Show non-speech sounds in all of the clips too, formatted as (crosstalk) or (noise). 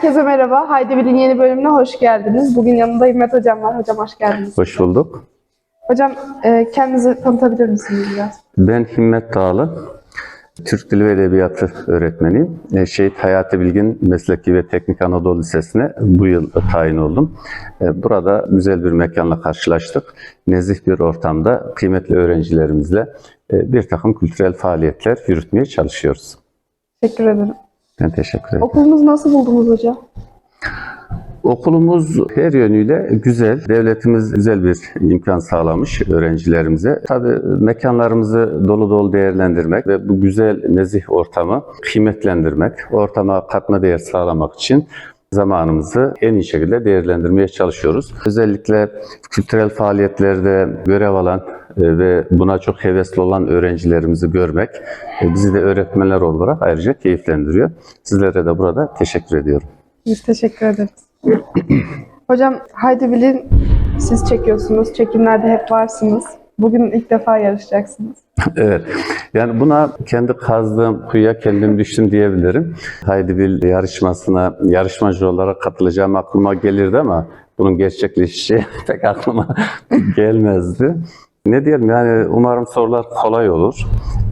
Herkese merhaba. Haydi Bilin yeni bölümüne hoş geldiniz. Bugün yanımda Himmet Hocam var. Hocam hoş geldiniz. Hoş bulduk. Hocam e, kendinizi tanıtabilir misiniz biraz? Ben Himmet Dağlı. Türk Dili ve Edebiyatı öğretmeniyim. E, Şehit Hayati Bilgin Mesleki ve Teknik Anadolu Lisesi'ne bu yıl tayin oldum. E, Burada güzel bir mekanla karşılaştık. Nezih bir ortamda kıymetli öğrencilerimizle bir takım kültürel faaliyetler yürütmeye çalışıyoruz. Teşekkür ederim. Ben teşekkür ederim. Okulumuzu nasıl buldunuz hocam? Okulumuz her yönüyle güzel. Devletimiz güzel bir imkan sağlamış öğrencilerimize. Tabii mekanlarımızı dolu dolu değerlendirmek ve bu güzel nezih ortamı kıymetlendirmek, ortama katma değer sağlamak için zamanımızı en iyi şekilde değerlendirmeye çalışıyoruz. Özellikle kültürel faaliyetlerde görev alan ve buna çok hevesli olan öğrencilerimizi görmek e, bizi de öğretmenler olarak ayrıca keyiflendiriyor. Sizlere de burada teşekkür ediyorum. Biz teşekkür ederiz. (clears throat) Hocam Haydi Bilin siz çekiyorsunuz. Çekimlerde hep varsınız. Bugün ilk defa yarışacaksınız. (laughs) Evet. Yani buna kendi kazdığım kuyuya kendim düştüm diyebilirim. Haydi Bil yarışmasına yarışmacı olarak katılacağım aklıma gelirdi ama bunun gerçekleşeceği (laughs) pek aklıma (laughs) gelmezdi. Ne diyelim yani umarım sorular kolay olur.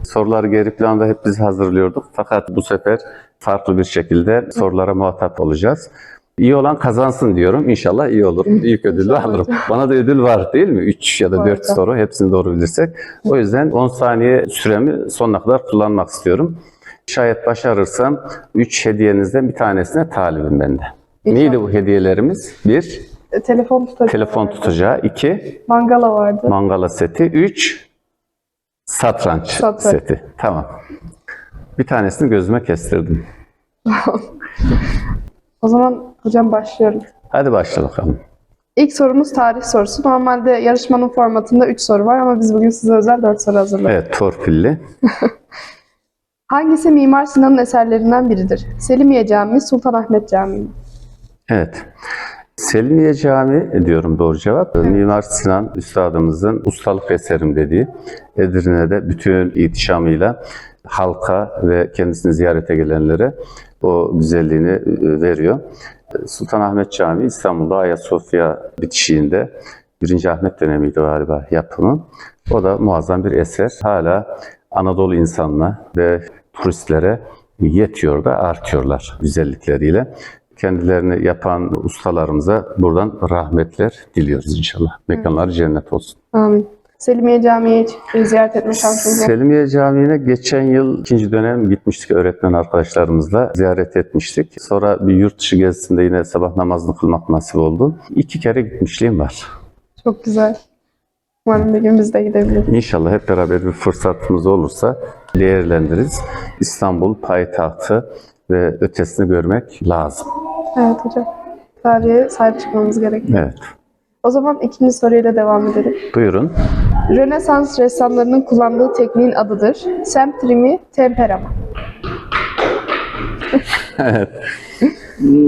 Soruları geri planda hep biz hazırlıyorduk. Fakat bu sefer farklı bir şekilde sorulara muhatap olacağız. İyi olan kazansın diyorum. İnşallah iyi olurum. (laughs) Büyük İnşallah alırım. Bana da ödül var değil mi? 3 ya da Var 4 hocam. soru. Hepsini doğru bilirsek. O yüzden 10 saniye süremi sonuna kadar kullanmak istiyorum. Şayet başarırsam 3 hediyenizden bir tanesine talibim ben de. Neydi bu hediyelerimiz? 1. E, telefon tutacağı Telefon vardı. tutacağı. 2. Mangala vardı. Mangala seti. 3. Satranç, Satranç. seti. Tamam. Bir tanesini gözüme kestirdim. (laughs) O zaman hocam başlıyorum. Hadi başla bakalım. İlk sorumuz tarih sorusu. Normalde yarışmanın formatında 3 soru var ama biz bugün size özel 4 soru hazırladık. Evet, torpilli. (laughs) Hangisi Mimar Sinan'ın eserlerinden biridir? Selimiye Camii, Sultanahmet Camii mi? Evet. Selimiye Camii diyorum doğru cevap. Mimar Sinan Üstadımızın ustalık eserim dediği Edirne'de bütün ihtişamıyla halka ve kendisini ziyarete gelenlere o güzelliğini e, veriyor. Sultanahmet Camii İstanbul'da Ayasofya bitişiğinde 1. Ahmet dönemiydi galiba yapımı. O da muazzam bir eser. Hala Anadolu insanına ve turistlere yetiyor da artıyorlar güzellikleriyle. Kendilerini yapan ustalarımıza buradan rahmetler diliyoruz inşallah. Mekanları cennet olsun. Amin. Selimiye Camii'yi ziyaret etme şansınız. Selimiye Camii'ne geçen yıl ikinci dönem gitmiştik öğretmen arkadaşlarımızla ziyaret etmiştik. Sonra bir yurt dışı gezisinde yine sabah namazını kılmak nasip oldu. İki kere gitmişliğim var. Çok güzel. Umarım bir gün biz de gidebiliriz. İnşallah hep beraber bir fırsatımız olursa değerlendiririz. İstanbul payitahtı ve ötesini görmek lazım. Evet hocam. Tarihe sahip çıkmamız gerekiyor. Evet. O zaman ikinci soruyla devam edelim. Buyurun. Rönesans ressamlarının kullandığı tekniğin adıdır. Semtri mi, tempera mı?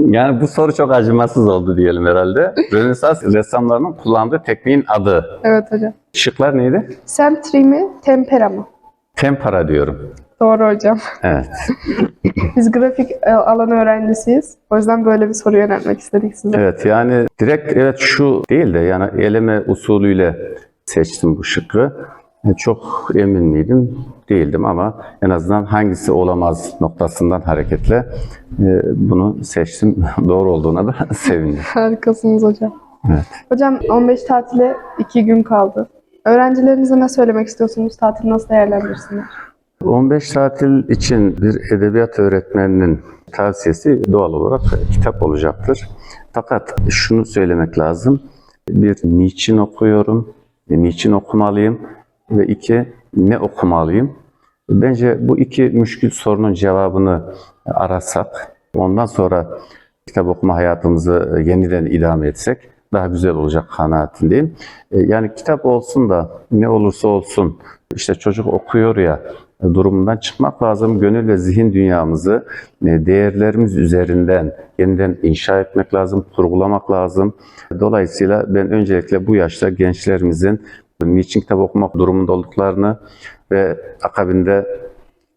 Yani bu soru çok acımasız oldu diyelim herhalde. Rönesans ressamlarının kullandığı tekniğin adı. Evet hocam. Şıklar neydi? Semtri mi, tempera mı? Tempera diyorum. Doğru hocam. Evet. (laughs) Biz grafik e, alan öğrencisiyiz. O yüzden böyle bir soru yöneltmek istedik size. Evet yani direkt evet şu değil de yani eleme usulüyle seçtim bu şıkkı. E, Çok emin miydim? Değildim ama en azından hangisi olamaz noktasından hareketle e, bunu seçtim. (laughs) Doğru olduğuna da (laughs) sevindim. Harikasınız hocam. Evet. Hocam 15 tatile 2 gün kaldı. Öğrencilerinize ne söylemek istiyorsunuz? Tatili nasıl değerlendirsinler? 15 tatil için bir edebiyat öğretmeninin tavsiyesi doğal olarak kitap olacaktır. Fakat şunu söylemek lazım. Bir, niçin okuyorum, niçin okumalıyım ve iki, ne okumalıyım? Bence bu iki müşkül sorunun cevabını arasak, ondan sonra kitap okuma hayatımızı yeniden idame etsek daha güzel olacak kanaatindeyim. E, Yani kitap olsun da ne olursa olsun işte çocuk okuyor ya e, durumundan çıkmak lazım. Gönül ve zihin dünyamızı e, değerlerimiz üzerinden yeniden inşa etmek lazım, kurgulamak lazım. Dolayısıyla ben öncelikle bu yaşta gençlerimizin niçin kitap okumak durumunda olduklarını ve akabinde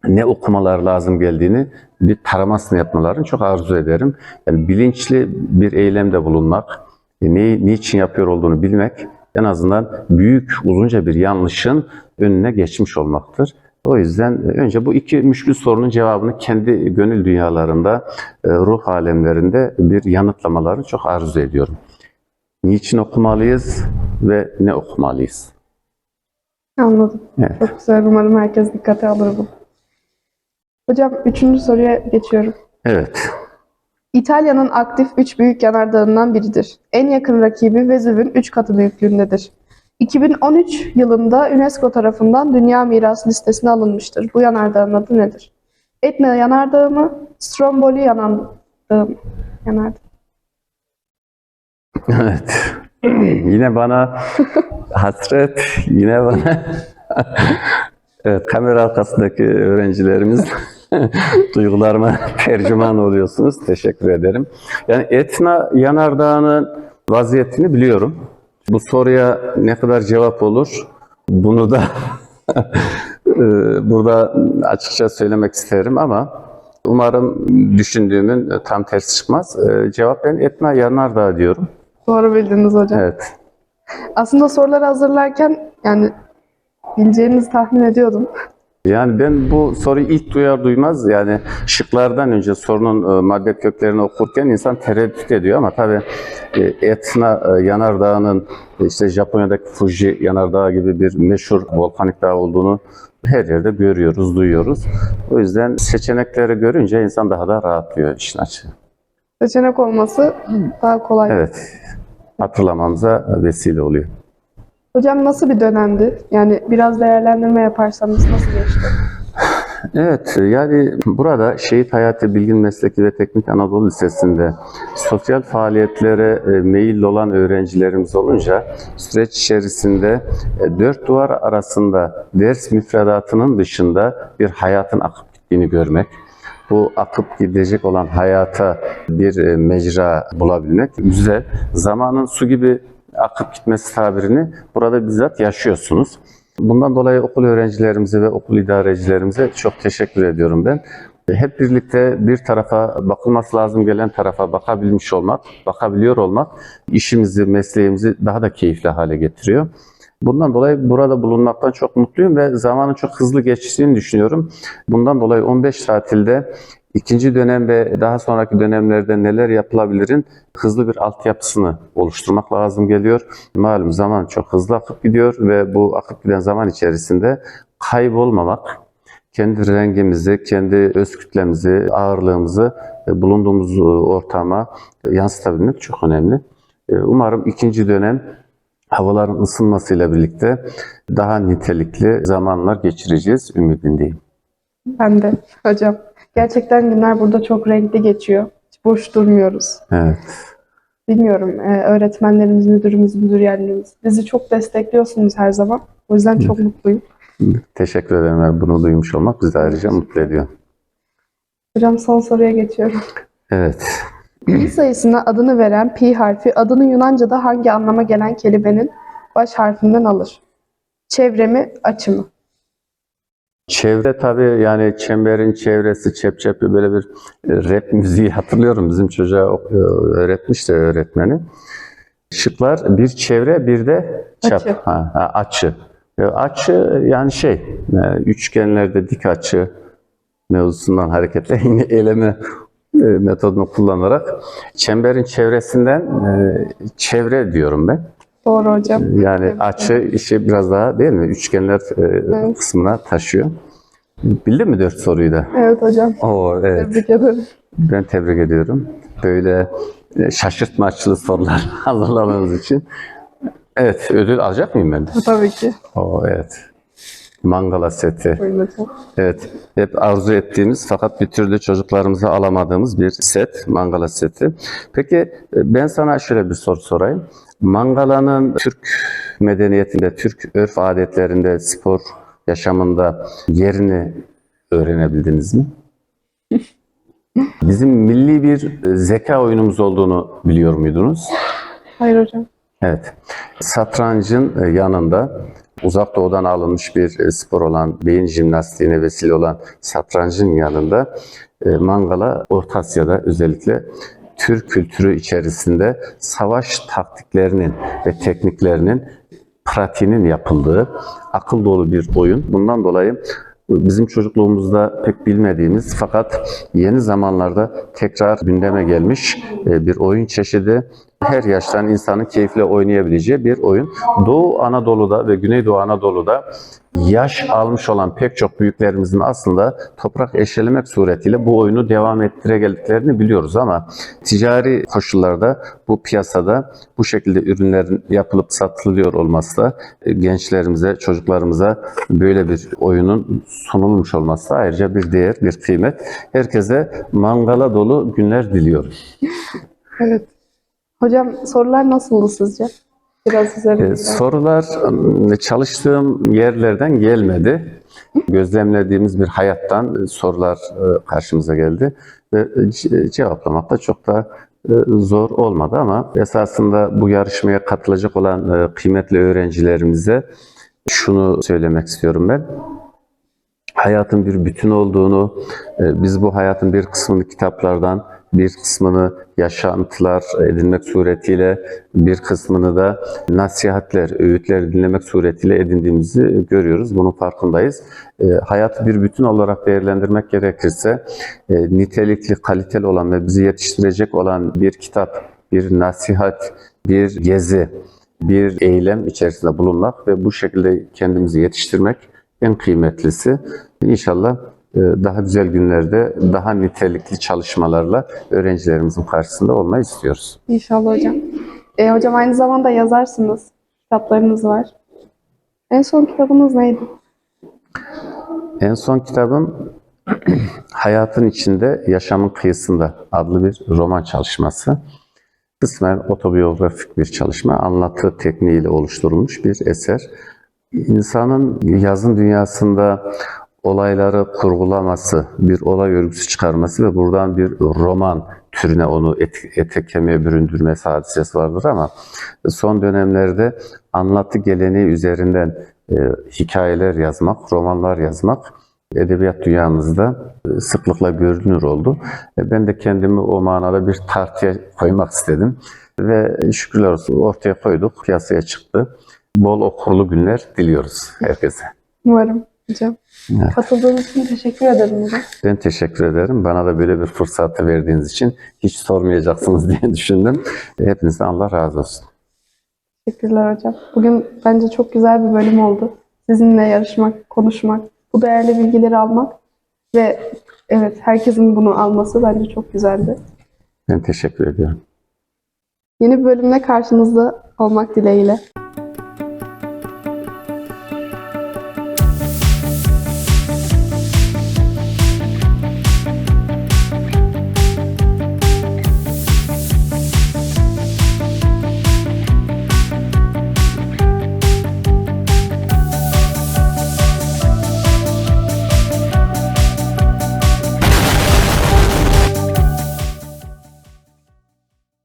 ne okumalar lazım geldiğini bir taramasını yapmalarını çok arzu ederim. Yani bilinçli bir eylemde bulunmak, e, neyi, niçin yapıyor olduğunu bilmek en azından büyük, uzunca bir yanlışın önüne geçmiş olmaktır. O yüzden e, önce bu iki müşkül sorunun cevabını kendi gönül dünyalarında, e, ruh alemlerinde bir yanıtlamalarını çok arzu ediyorum. Niçin okumalıyız ve ne okumalıyız? Anladım. Evet. Çok güzel. Umarım herkes dikkate alır bunu. Hocam üçüncü soruya geçiyorum. Evet. İtalya'nın aktif üç büyük yanardağından biridir. En yakın rakibi Vezüv'ün 3 katı büyüklüğündedir. 2013 yılında UNESCO tarafından Dünya Mirası listesine alınmıştır. Bu yanardağın adı nedir? Etna Yanardağı mı? Stromboli Yanardağı mı? Yanardağ. (laughs) Evet. (clears throat) yine bana (laughs) hasret, yine bana (laughs) evet, kamera arkasındaki öğrencilerimiz duygularıma tercüman oluyorsunuz. Teşekkür ederim. Yani Etna Yanardağı'nın vaziyetini biliyorum. Bu soruya ne kadar cevap olur bunu da (laughs) e, burada açıkça söylemek isterim ama umarım düşündüğümün tam tersi çıkmaz. E, Cevap ben Etna Yanardağ diyorum. Doğru bildiniz hocam. Evet. Aslında soruları hazırlarken yani bileceğinizi tahmin ediyordum. Yani ben bu soruyu ilk duyar duymaz yani şıklardan önce sorunun madde köklerini okurken insan tereddüt ediyor ama tabii e, Etna e, yanardağının e, işte Japonya'daki Fuji yanardağı gibi bir meşhur volkanik dağ olduğunu her yerde görüyoruz, duyuyoruz. O yüzden seçenekleri görünce insan daha da rahatlıyor işin açığı. Seçenek olması daha kolay. Evet, hatırlamamıza vesile oluyor. Hocam nasıl bir dönemdi? Yani biraz değerlendirme yaparsanız nasıl geçti? Evet, yani burada Şehit Hayati Bilgin Mesleki ve Teknik Anadolu Lisesi'nde sosyal faaliyetlere e, meyilli olan öğrencilerimiz olunca süreç içerisinde e, dört duvar arasında ders müfredatının dışında bir hayatın akıp gittiğini görmek, bu akıp gidecek olan hayata bir e, mecra bulabilmek güzel. Zamanın su gibi akıp gitmesi tabirini burada bizzat yaşıyorsunuz. Bundan dolayı okul öğrencilerimize ve okul idarecilerimize çok teşekkür ediyorum ben. Hep birlikte bir tarafa bakılması lazım gelen tarafa bakabilmiş olmak, bakabiliyor olmak işimizi, mesleğimizi daha da keyifli hale getiriyor. Bundan dolayı burada bulunmaktan çok mutluyum ve zamanın çok hızlı geçtiğini düşünüyorum. Bundan dolayı 15 tatilde ikinci dönem ve daha sonraki dönemlerde neler yapılabilirin hızlı bir altyapısını oluşturmak lazım geliyor. Malum zaman çok hızlı akıp gidiyor ve bu akıp giden zaman içerisinde kaybolmamak, kendi rengimizi, kendi öz kütlemizi, ağırlığımızı e, bulunduğumuz ortama yansıtabilmek çok önemli. E, Umarım ikinci dönem havaların ısınmasıyla birlikte daha nitelikli zamanlar geçireceğiz ümidindeyim. Ben de hocam. Gerçekten günler burada çok renkli geçiyor. Hiç boş durmuyoruz. Evet. Bilmiyorum e, öğretmenlerimiz, müdürümüz, müdüryenliğimiz. Bizi çok destekliyorsunuz her zaman. O yüzden çok mutluyum. Teşekkür ederim. Bunu duymuş olmak bizi ayrıca mutlu ediyor. Hocam son soruya geçiyorum. Evet. Pi sayısına adını veren pi harfi adını Yunanca'da hangi anlama gelen kelimenin baş harfinden alır? Çevre mi, açı mı? Çevre tabii yani çemberin çevresi çep çep böyle bir e, rap müziği hatırlıyorum bizim çocuğa öğretmişti öğretmeni. Şıklar bir çevre bir de çap. Açı. Ha, açı. E, Açı yani şey e, üçgenlerde dik açı mevzusundan hareketle (laughs) yine eleme metodunu kullanarak çemberin çevresinden çevre diyorum ben. Doğru hocam. Yani Evet, açı işi biraz daha değil mi? Üçgenler e, Evet. kısmına taşıyor. Bildin mi dört soruyu da? Evet hocam. Oo evet. Tebrik ederim. Ben tebrik ediyorum. Böyle e, şaşırtmaçlı sorular (laughs) hazırladığınız için. Evet, ödül alacak mıyım ben de? Tabii ki. Oo evet. Mangala seti. Evet, hep arzu ettiğimiz fakat bir türlü çocuklarımıza alamadığımız bir set, mangala seti. Peki e, ben sana şöyle bir soru sorayım. Mangalanın Türk medeniyetinde, Türk örf adetlerinde, spor yaşamında yerini öğrenebildiniz mi? (laughs) Bizim milli bir e, zeka oyunumuz olduğunu biliyor muydunuz? Hayır hocam. Evet. Satrancın e, yanında uzak doğudan alınmış bir e, spor olan beyin jimnastiğine vesile olan satrancın yanında mangala Orta Asya'da özellikle Türk kültürü içerisinde savaş taktiklerinin ve tekniklerinin pratiğinin yapıldığı akıl dolu bir oyun. Bundan dolayı bizim çocukluğumuzda pek bilmediğimiz fakat yeni zamanlarda tekrar gündeme gelmiş e, bir oyun çeşidi. Her yaştan insanın keyifle oynayabileceği bir oyun. Doğu Anadolu'da ve Güneydoğu Anadolu'da yaş almış olan pek çok büyüklerimizin aslında toprak eşelemek suretiyle bu oyunu devam ettire geldiklerini biliyoruz ama ticari koşullarda bu piyasada bu şekilde ürünlerin yapılıp satılıyor olması da e, gençlerimize, çocuklarımıza böyle bir oyunun sunulmuş olması da ayrıca bir değer, bir kıymet. Herkese mangala dolu günler diliyorum. Evet. Hocam sorular nasıldı sizce? Biraz üzerinde. Ee, sorular ım, çalıştığım yerlerden gelmedi. Gözlemlediğimiz bir hayattan e, sorular e, karşımıza geldi ve e, ce- cevaplamak da çok da zor olmadı ama esasında bu yarışmaya katılacak olan kıymetli öğrencilerimize şunu söylemek istiyorum ben. Hayatın bir bütün olduğunu, biz bu hayatın bir kısmını kitaplardan, bir kısmını yaşantılar edinmek suretiyle, bir kısmını da nasihatler, öğütler dinlemek suretiyle edindiğimizi görüyoruz. Bunun farkındayız. E, hayatı bir bütün olarak değerlendirmek gerekirse e, nitelikli, kaliteli olan ve bizi yetiştirecek olan bir kitap, bir nasihat, bir gezi, bir eylem içerisinde bulunmak ve bu şekilde kendimizi yetiştirmek en kıymetlisi. İnşallah daha güzel günlerde daha nitelikli çalışmalarla öğrencilerimizin karşısında olmayı istiyoruz. İnşallah hocam. E, hocam aynı zamanda yazarsınız. Kitaplarınız var. En son kitabınız neydi? En son kitabım (clears throat) Hayatın İçinde Yaşamın Kıyısında adlı bir roman çalışması. Kısmen otobiyografik bir çalışma, anlatı tekniğiyle oluşturulmuş bir eser. İnsanın yazın dünyasında olayları kurgulaması, bir olay örgüsü çıkarması ve buradan bir roman türüne onu et, ete kemiğe büründürmesi hadisesi vardır ama son dönemlerde anlatı geleneği üzerinden e, hikayeler yazmak, romanlar yazmak edebiyat dünyamızda e, sıklıkla görünür oldu. E, Ben de kendimi o manada bir tartıya koymak istedim ve şükürler olsun ortaya koyduk, piyasaya çıktı. Bol okurlu günler diliyoruz herkese. Umarım hocam. Evet. Katıldığınız için teşekkür ederim hocam. Ben teşekkür ederim. Bana da böyle bir fırsatı verdiğiniz için hiç sormayacaksınız (laughs) diye düşündüm. Hepinizden Allah razı olsun. Teşekkürler hocam. Bugün bence çok güzel bir bölüm oldu. Sizinle yarışmak, konuşmak, bu değerli bilgileri almak ve evet herkesin bunu alması bence çok güzeldi. Ben teşekkür ediyorum. Yeni bir bölümle karşınızda olmak dileğiyle.